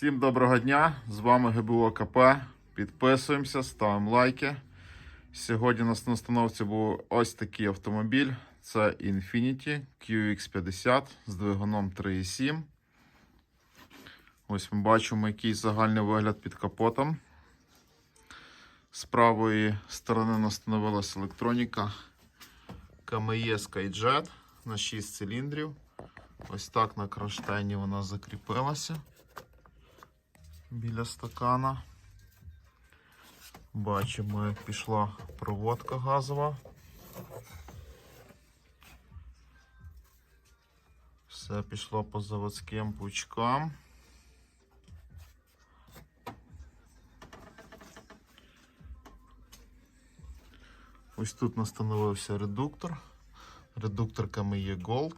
Всім доброго дня! З вами ГБО КП. Підписуємося, ставимо лайки. Сьогодні у нас на установці був ось такий автомобіль. Це Infiniti QX50 з двигуном 3.7. Ось ми бачимо який загальний вигляд під капотом. З правої сторони настановилася електроніка KME SkyJet на 6 циліндрів. Ось так на кронштейні вона закріпилася біля стакана. Бачимо, як пішла проводка газова. Все пішло по заводським пучкам. Ось тут настановився редуктор. Редукторками є Gold.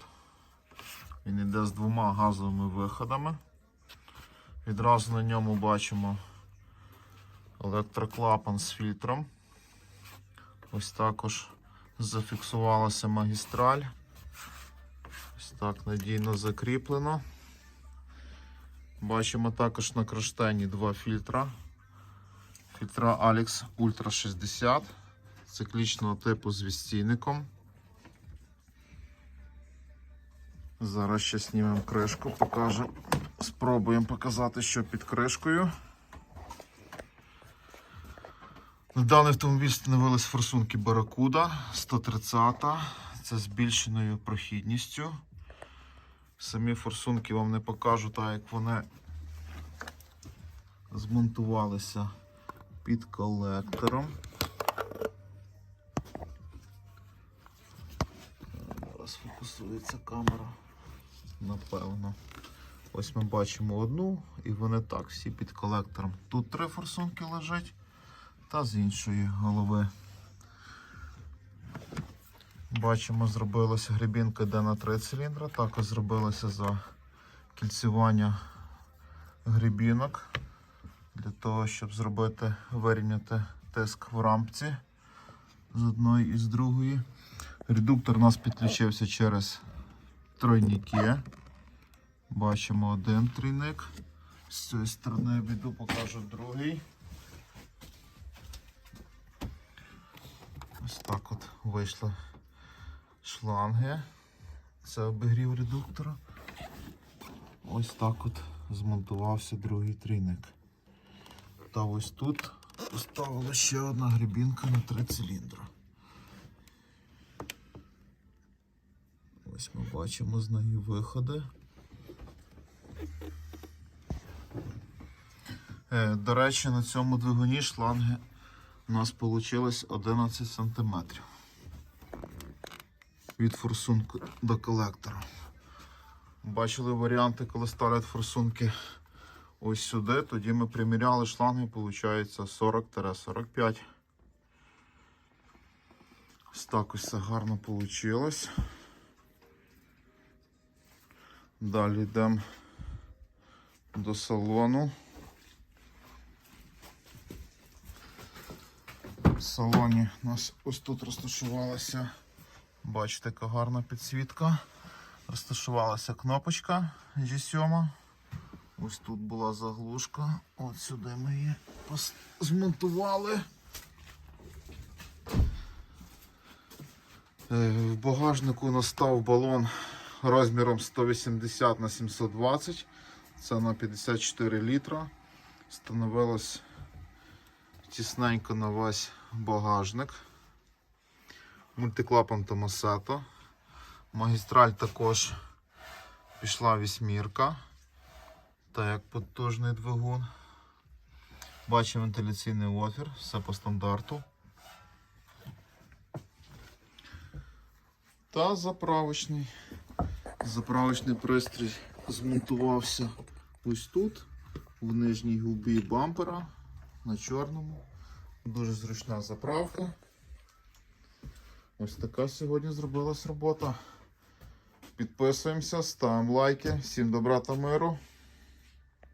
Він йде з двома газовими виходами. Відразу на ньому бачимо електроклапан з фільтром. Ось також зафіксувалася магістраль. Ось так надійно закріплено. Бачимо також на кронштейні два фільтра. Фільтра Alex Ultra 60 циклічного типу з відстійником. Зараз ще знімемо кришку, покажемо. Спробуємо показати, що під кришкою. На даний автомобіль встановились форсунки Barracuda 130. Це збільшеною прохідністю. Самі форсунки вам не покажу, так як вони змонтувалися під колектором. Зараз фокусується камера. Напевно. Ось ми бачимо одну, і вони так, всі під колектором. Тут три форсунки лежать, та з іншої голови. Бачимо, зробилася грибінка йде на три циліндра. Також зробилося за кільцювання грибінок. Для того, щоб зробити, вирівняти тиск в рампці з одної і з другої. Редуктор у нас підключився через тройники. Бачимо один трійник. З цієї сторони обійду, покажу другий. Ось так от вийшли шланги. Це обігрів редуктора. Ось так от змонтувався другий трійник. Та ось тут поставила ще одна грибінка на три циліндри. Ось ми бачимо з неї виходи. До речі, на цьому двигуні шланги у нас вийшло 11 см від форсунку до колектора. Бачили варіанти, коли ставлять форсунки ось сюди, тоді ми приміряли шланги, виходить 40-45. Ось так ось все гарно вийшло. Далі йдемо до салону. В салоні у нас ось тут розташувалася, бачите, яка гарна підсвітка. Розташувалася кнопочка G7. Ось тут була заглушка. От сюди ми її змонтували. Е, В багажнику настав балон розміром 180 на 720. Це на 54 літра. Становилось тісненько на весь багажник. Мультиклапан Томасето. Магістраль також пішла вісьмірка. Та як потужний двигун. Бачимо вентиляційний отвір, все по стандарту. Та заправочний. Заправочний пристрій змонтувався ось тут, в нижній губі бампера на чорному. Дуже зручна заправка. Ось така сьогодні зробилась робота. Підписуємося, ставимо лайки. Всім добра та миру.